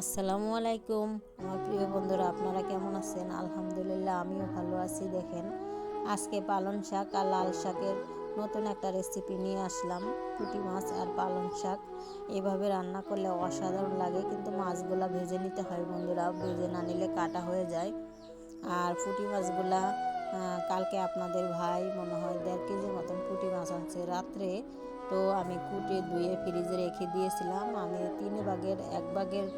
আসসালামু আলাইকুম। আমার প্রিয় বন্ধুরা, আপনারা কেমন আছেন? আলহামদুলিল্লাহ, আমিও ভালো আছি, দেখেন। আজকে পালং শাক আর লাল শাকের নতুন একটা রেসিপি নিয়ে আসলাম, পুঁটি মাছ আর পালং শাক। এভাবে রান্না করলে অসাধারণ লাগে, কিন্তু মাছগুলা ভেজে নিতে হয় বন্ধুরা, ভেজে না নিলে কাটা হয়ে যায়। আর পুঁটি মাছগুলা কালকে আপনাদের ভাই মনে হয় দেড় কেজি মতন পুঁটি মাছ আনছে রাত্রে। তো আমি কুটে ধুয়ে ফ্রিজে রেখে দিয়েছিলাম। আমি তিন ভাগের, এক ভাগের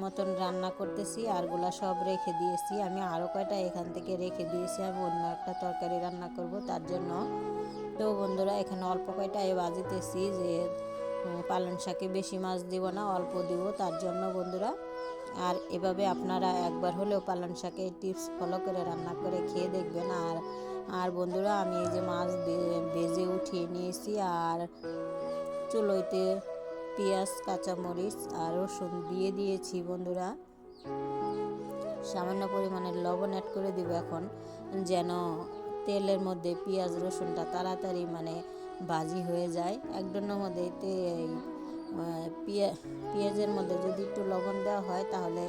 মতন রান্না করতেছি আরগুলা সব রেখে দিয়েছি। আমি আরও কয়টা এখান থেকে রেখে দিয়েছি আমি অন্য একটা তরকারি রান্না করব তার জন্য। তো বন্ধুরা এখানে অল্প কয়টা এ বাজিতেছি যে উম, পালং শাকে বেশি মাছ দিব না অল্প দিব তার জন্য বন্ধুরা। আর এভাবে আপনারা একবার হলেও পালং শাকে টিপস ফলো করে রান্না করে খেয়ে দেখবেন। আর আর বন্ধুরা আমি এই যে মাছ বে- ভেজে উঠিয়ে নিয়েছি আর চুলোইতে পেঁয়াজ, কাঁচামরিচ আর রসুন দিয়ে দিয়েছি বন্ধুরা। সামান্য পরিমাণে লবণ অ্যাড করে দিব এখন, যেন তেলের মধ্যে পেঁয়াজ, রসুনটা তাড়াতাড়ি মানে ভাজি হয়ে যায়। একজনের মধ্যে পেঁয়াজের মধ্যে যদি একটু লবণ দেওয়া হয়, তাহলে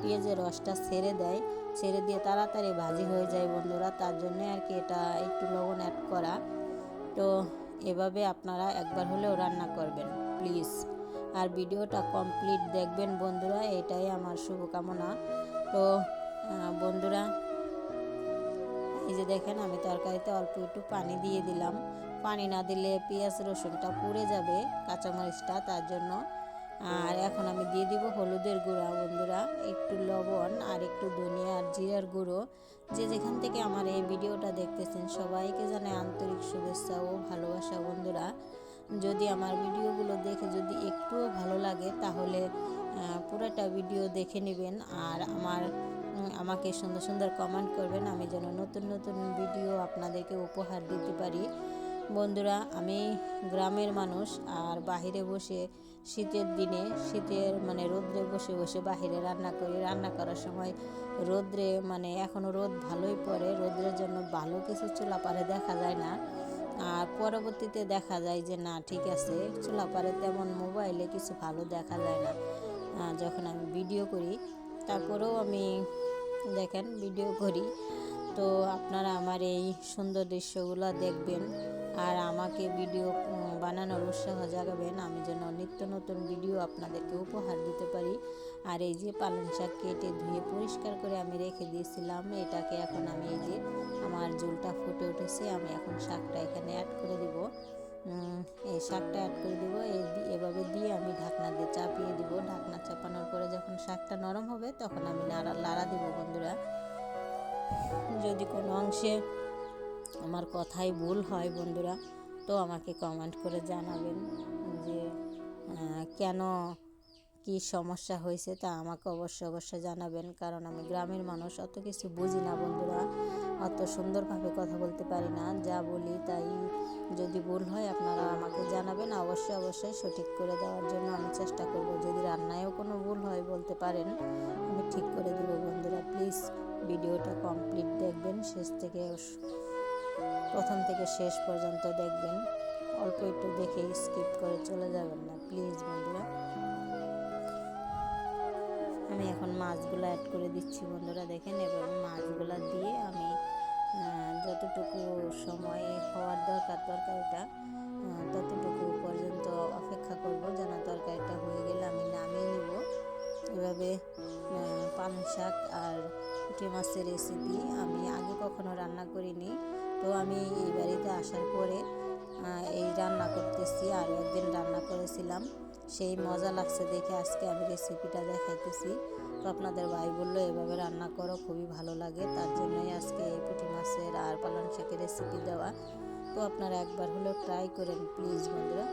পেঁয়াজের রসটা ছেড়ে দেয়। ছেড়ে দিয়ে তাড়াতাড়ি ভাজি হয়ে যায় বন্ধুরা, তার জন্য আর কি এটা একটু লবণ অ্যাড করা। তো এভাবে আপনারা একবার হলেও রান্না করবেন, প্লিজ। আর ভিডিওটা কমপ্লিট দেখবেন বন্ধুরা, এটাই আমার শুভকামনা। তো বন্ধুরা, এই যে দেখেন, আমি তরকারিতে অল্প একটু পানি দিয়ে দিলাম। পানি না দিলে পেঁয়াজ রসুনটা পুড়ে যাবে, কাঁচামরিচটা, তার জন্য আর এখন আমি দিয়ে দিব হলুদের গুঁড়া, বন্ধুরা। একটু লবণ আর একটু ধনিয়া আর জিরার গুঁড়ো। যে যেখান থেকে আমার এই ভিডিওটা দেখতেছেন, সবাইকে জানাই আন্তরিক শুভেচ্ছা ও ভালোবাসা, বন্ধুরা। যদি আমার ভিডিওগুলো দেখে যদি একটুও ভালো লাগে, তাহলে পুরোটা ভিডিও দেখে নেবেন। আর আমার আমাকে সুন্দর সুন্দর কমেন্ট করবেন। আমি যেন নতুন নতুন ভিডিও আপনাদেরকে উপহার দিতে পারি। বন্ধুরা, আমি গ্রামের মানুষ আর বাহিরে বসে শীতের দিনে, শীতের মানে রোদ্রে বসে বসে বাহিরে রান্না করি। রান্না করার সময় রোদ্রে মানে এখনও রোদ ভালোই পড়ে, রোদ্রের জন্য ভালো কিছু চুলা পারে দেখা যায় না। আর পরবর্তীতে দেখা যায় যে, না, ঠিক আছে চুলা পারে তেমন মোবাইলে কিছু ভালো দেখা যায় না। যখন আমি ভিডিও করি, তারপরেও আমি দেখেন, ভিডিও করি। তো আপনারা আমার এই সুন্দর দৃশ্যগুলো দেখবেন। আর আমাকে ভিডিও বানানোর উৎসাহ জাগাবেন। আমি যেন নিত্য নতুন ভিডিও আপনাদেরকে উপহার দিতে পারি। আর এই যে পালং শাক কেটে ধুয়ে পরিষ্কার করে আমি রেখে দিয়েছিলাম, এটাকে এখন আমি এই যে আমার ঝোলটা ফুটে উঠেছে, আমি এখন শাকটা এখানে অ্যাড করে দিব। এই শাকটা অ্যাড করে দিব এভাবে দিয়ে আমি ঢাকনা দিয়ে চাপিয়ে দিব। ঢাকনা চাপানোর পরে যখন শাকটা নরম হবে, তখন আমি নাড়া লাড়া দিব বন্ধুরা। যদি কোনো অংশে আমার কথাই ভুল হয় বন্ধুরা, তো আমাকে কমেন্ট করে জানাবেন যে কেন কি সমস্যা হয়েছে তা আমাকে অবশ্যই অবশ্যই জানাবেন, কারণ আমি গ্রামের মানুষ, অত কিছু বুঝি না বন্ধুরা, অত সুন্দরভাবে কথা বলতে পারি না, যা বলি তাই যদি ভুল হয় আপনারা আমাকে জানাবেন, অবশ্যই অবশ্যই সঠিক করে দেওয়ার জন্য আমি চেষ্টা করব, যদি রান্নায়ও কোনো ভুল হয় বলতে পারেন, আমি ঠিক করে দেবো বন্ধুরা প্লিজ ভিডিওটা কমপ্লিট দেখবেন, শেষ থেকে প্রথম থেকে শেষ পর্যন্ত দেখবেন। অল্প একটু দেখে স্কিপ করে চলে যাবেন না প্লিজ বন্ধুরা। আমি এখন মাছগুলো অ্যাড করে দিচ্ছি বন্ধুরা, দেখেন। এবং মাছগুলো দিয়ে আমি যতটুকু সময় হওয়ার দরকার, তরকারিটা ততটুকু পর্যন্ত অপেক্ষা করব যেন তরকারিটা হয়ে গেলে আমি নামিয়ে নিব। এভাবে পালং শাক আর পুঁটি মাছের রেসিপি আমি আগে কখনো রান্না করিনি। তো আমি এই বাড়িতে আসার পরে এই রান্না করতেছি আরও একদিন রান্না করেছিলাম। সেই মজা লাগছে দেখে আজকে আমি রেসিপিটা দেখাইতেছি। তো আপনাদের ভাই বলল, এভাবে রান্না করো, খুবই ভালো লাগে। তার জন্যই আজকে এই পুঁটি মাছের আর পালং শাকের রেসিপি দেওয়া। তো আপনারা একবার হলেও ট্রাই করেন প্লিজ বন্ধুরা।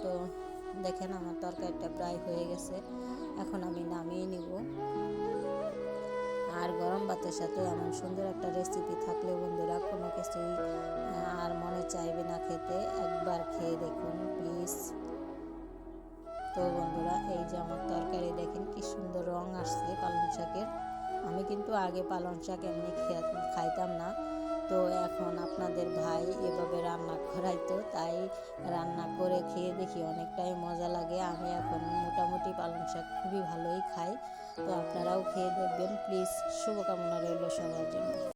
তো দেখেন আমার তরকারিটা প্রায় হয়ে গেছে। এখন আমি নামিয়ে নিব। আর গরম ভাতের সাথে এমন সুন্দর একটা রেসিপি থাকলে বন্ধুরা কোনো কিছুই আর মনে চাইবে না খেতে। একবার খেয়ে দেখুন প্লিজ তো বন্ধুরা, এই যে আমার তরকারি, দেখেন কি সুন্দর রং আসছে পালং শাকের। আমি কিন্তু আগে পালং শাক এমনি খাইতাম না। তো এখন আপনাদের ভাই এভাবে রান্না করাইতো তাই রান্না করে খেয়ে দেখি অনেকটাই মজা লাগে। আমি এখন মোটামুটি পালং শাক খুবই ভালোই খাই। তো আপনারাও খেয়ে দেখবেন। প্লিজ, শুভকামনা রইল সবার জন্য।